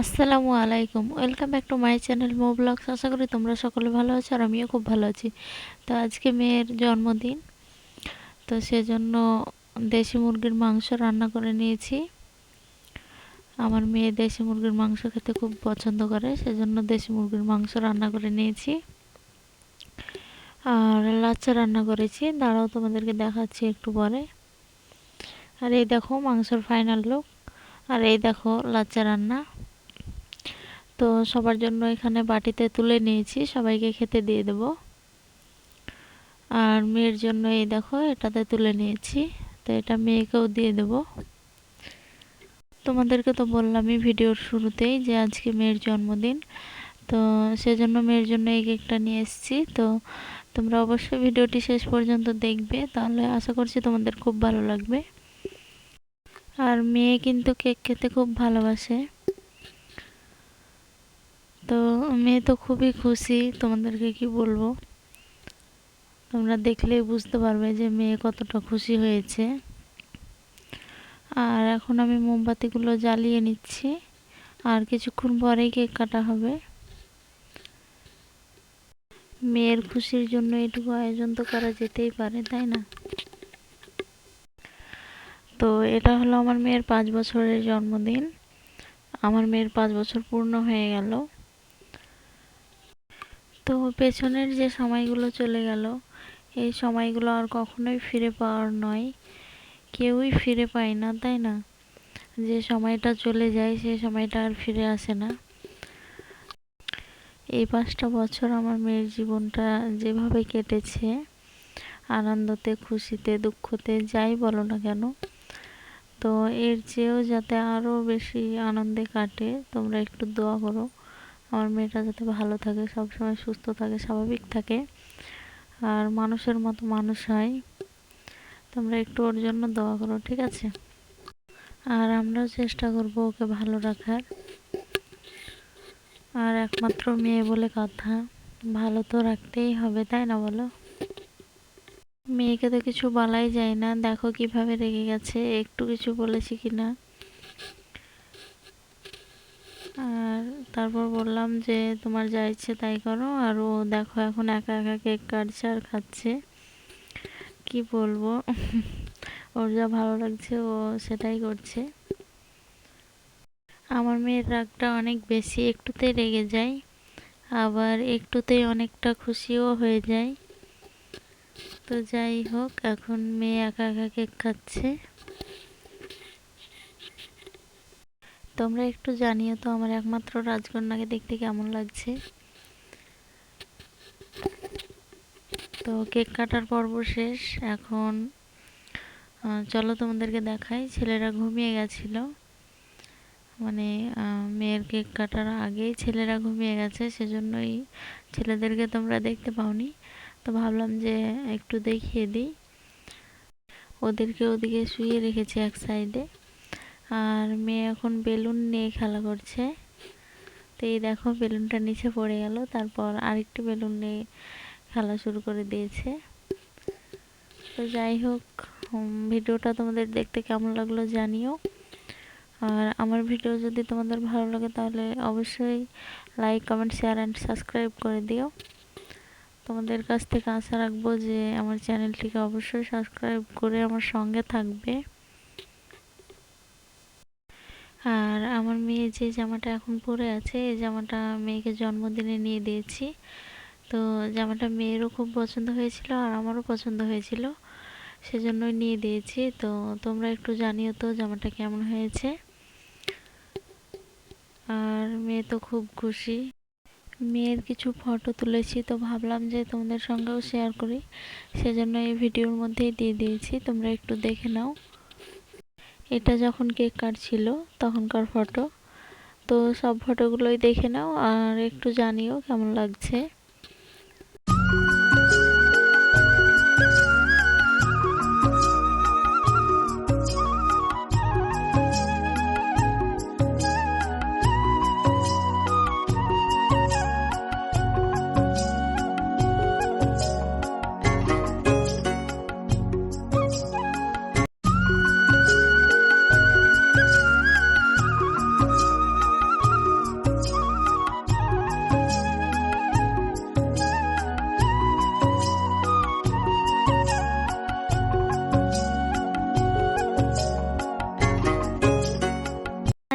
আসসালামু আলাইকুম। Welcome back to my channel Mo vlogs আশা করি তোমরা সকলে ভালো আছো আর আমিও খুব ভালো আছি। তো আজকে মেয়ের জন্মদিন। তো সেজন্য দেশি মুরগির মাংস রান্না করে নিয়েছি। আমার মেয়ে দেশি মুরগির মাংস খেতে খুব পছন্দ করে, সেজন্য দেশি মুরগির মাংস রান্না করে নিয়েছি। আর লাচ্চা রান্না করেছি। দাঁড়াও তোমাদেরকে দেখাচ্ছি একটু পরে। আর এই দেখো মাংসর ফাইনাল লুক আর এই দেখো লাচ্চা রান্না। তো সবার জন্য এখানে বাটিতে তুলে নিয়েছি, সবাইকে খেতে দিয়ে দেব। আর মেয়ের জন্য এই দেখো, এটাতে তুলে নিয়েছি, তো এটা মেয়েকেও দিয়ে দেব। তোমাদেরকে তো বললামই ভিডিওর শুরুতেই যে আজকে মেয়ের জন্মদিন, তো সেজন্য মেয়ের জন্য এই কেকটা নিয়ে এসেছি। তো তোমরা অবশ্যই ভিডিওটি শেষ পর্যন্ত দেখবে, তাহলে আশা করছি তোমাদের খুব ভালো লাগবে। আর মেয়ে কিন্তু কেক খেতে খুব ভালোবাসে। তো মেয়ে তো খুবই খুশি, তোমাদেরকে কি বলব? তোমরা দেখলেই বুঝতে পারবে যে মেয়ে কতটা খুশি হয়েছে। আর এখন আমি মোমবাতিগুলো জ্বালিয়ে নিচ্ছি, আর কিছুক্ষণ পরেই কেক কাটা হবে। মেয়ের খুশির জন্য এটুকু আয়োজন তো করা যেতেই পারে, তাই না? তো এটা হলো আমার মেয়ের পাঁচ বছরের জন্মদিন। আমার মেয়ের পাঁচ বছর পূর্ণ হয়ে গেল। পেছনের যে সময়গুলো চলে গেল, এই সময়গুলো আর কখনোই ফিরে পাওয়ার নয়। কেউই ফিরে পায় না, তাই না? যে সময়টা চলে যায় সেই সময়টা আর ফিরে আসে না। এই পাঁচটা বছর আমার মেয়ের জীবনটা যেভাবে কেটেছে, আনন্দতে, খুশিতে, দুঃখতে, যাই বলো না কেন, তো এর চেয়েও যাতে আরও বেশি আনন্দে কাটে, তোমরা একটু দোয়া করো। আমার মেয়েটা যাতে ভালো থাকে, সবসময় সুস্থ থাকে, স্বাভাবিক থাকে। আর মানুষের মতো মানুষ হয়। তোমরা একটু ওর জন্য দোয়া করো, ঠিক আছে? আর আমরাও চেষ্টা করব ওকে ভালো রাখার। আর একমাত্র মেয়ে বলে কথা, ভালো তো রাখতেই হবে, তাই না বলো? মেয়েকে তো কিছু বলাই যায় না, দেখো কীভাবে রেগে গেছে, একটু কিছু বলেছি কিনা। আর তারপর বললাম যে, তোমার যা ইচ্ছে তাই করো। আর ও দেখো এখন একা একা কেক কাটছে আর খাচ্ছে। কি বলব? ওর যা ভালো লাগছে ও সেটাই করছে। আমার মেয়ের রাগটা অনেক বেশি একটুতেই রেগে যায়, আবার একটুতেই অনেকটা খুশিও হয়ে যায়। তো যাই হোক, এখন মেয়ে একা একা কেক খাচ্ছে। তোমরা একটু জানিও তো আমার একমাত্র রাজকন্যাকে দেখতে কেমন লাগছে। তো কেক কাটার পর্ব শেষ। এখন চলো তোমাদেরকে দেখাই। ছেলেরা ঘুমিয়ে গেছিল। মানে মেয়ের কেক কাটার আগেই ছেলেরা ঘুমিয়ে গেছে, সেজন্যই ছেলেদেরকে তোমরা দেখতে পাওনি। তো ভাবলাম যে একটু দেখিয়ে দিই। ওদেরকে ওদিকে শুয়ে রেখেছি এক সাইডে আর মেয়ে এখন বেলুন নিয়ে খেলা করছে। তো এই দেখো বেলুনটা নিচে পড়ে গেল, তারপর আরেকটি বেলুন নিয়ে খেলা শুরু করে দিয়েছে। তো যাই হোক ভিডিওটা তোমাদের দেখতে কেমন লাগল জানিও। আর আমার ভিডিও যদি তোমাদের ভালো লাগে তাহলে অবশ্যই like comment share and subscribe করে দিও। তোমাদের কাছ থেকে আশা রাখব যে আমার চ্যানেলটিকে অবশ্যই সাবস্ক্রাইব করে আমার সঙ্গে থাকবে। আর আমার মেয়ে যে জামাটা এখন পরে আছে, এই জামাটা মেয়েকে জন্মদিনে নিয়ে দিয়েছি। তো জামাটা মেয়েরও খুব পছন্দ হয়েছিল আর আমারও পছন্দ হয়েছিল, সেজন্যই নিয়ে দিয়েছি। তো তোমরা একটু জানিও তো জামাটা কেমন হয়েছে। আর মেয়ে তো খুব খুশি। মেয়ের কিছু ফটো তুলেছি, তো ভাবলাম যে তোমাদের সঙ্গেও শেয়ার করি, সেজন্য এই ভিডিওর মধ্যেই দিয়ে দিয়েছি, তোমরা একটু দেখে নাও। এটা যখন কেক কাটছিল, তখনকার ফটো তো সব ফটোগুলোই দেখে নাও আর একটু জানিও কেমন লাগছে।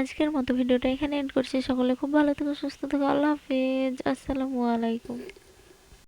আজকের মতো ভিডিওটা এখানে এন্ড করছি। সকলে খুব ভালো থেকো, সুস্থ থেকো। আল্লাহ হাফিজ। আসসালামু আলাইকুম।